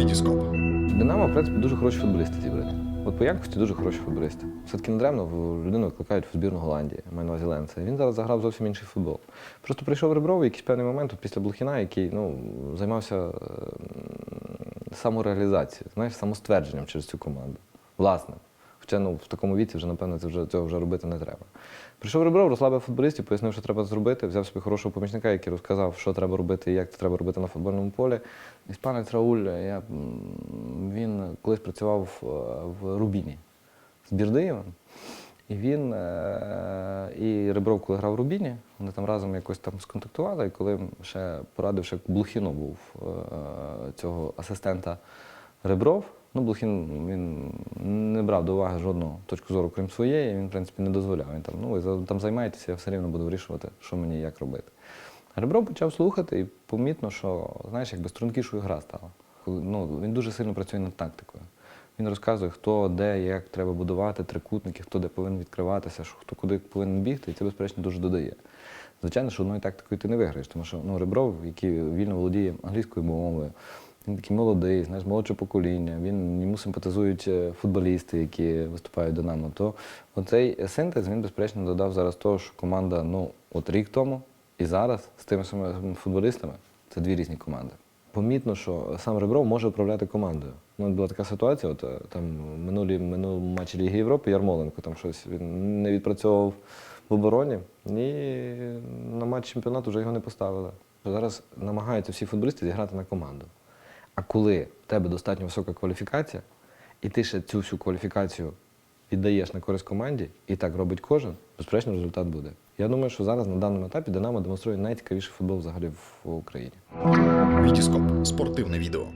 Вітіскоп. Динамо, в принципі, дуже хороші футболісти зібрати. От по якості дуже хороші футболісти. Все-таки недаремно людину викликають в збірну Голландії, маю на увазі Ленце. Він зараз заграв зовсім інший футбол. Просто прийшов Ребров якийсь певний момент після Блохіна, який ну, займався самореалізацією, знаєш, самоствердженням через цю команду. Власне. Хоча ну, в такому віці вже, напевно, це вже, цього вже робити не треба. Прийшов Ребров, розслабив футболістів, пояснив, що треба зробити, взяв собі хорошого помічника, який розказав, що треба робити і як це треба робити на футбольному полі. Іспанець Рауль, я, він колись працював в- в Рубіні з Бірдиєвим. І він е, і Ребров, коли грав в Рубіні, вони там разом якось там сконтактували, і коли ще порадив, ще Блухіно був е, цього асистента Ребров. Ну, Блухін він брав до уваги жодну точку зору, крім своєї, він, в принципі, не дозволяв. Він там, ну, ви там займаєтеся, я все рівно буду вирішувати, що мені і як робити. А почав слухати і помітно, що, знаєш, якби стрункішою гра стала. Ну, він дуже сильно працює над тактикою. Він розказує, хто де, як треба будувати трикутники, хто де повинен відкриватися, хто куди повинен бігти, і це, безперечно, дуже додає. Звичайно, що одною тактикою ти не виграєш, тому що ну, Ребров, який вільно володіє англійською мовою, він такий молодий, знаєш, молодше покоління, він йому симпатизують е, футболісти, які виступають Динамо. То оцей синтез він, безперечно, додав зараз того, що команда, ну, от рік тому і зараз з тими самими футболістами це дві різні команди. Помітно, що сам Ребров може управляти командою. Ну, була така ситуація, от е, там минулі минулому матчі Ліги Європи Ярмоленко там щось він не відпрацьовував в обороні, і на матч чемпіонату вже його не поставили. Зараз намагаються всі футболісти зіграти на команду. А коли в тебе достатньо висока кваліфікація, і ти ще цю всю кваліфікацію віддаєш на користь команді, і так робить кожен, безперечно, результат буде. Я думаю, що зараз на даному етапі Динамо демонструє найцікавіший футбол взагалі в Україні. Вітіскоп. Спортивне відео.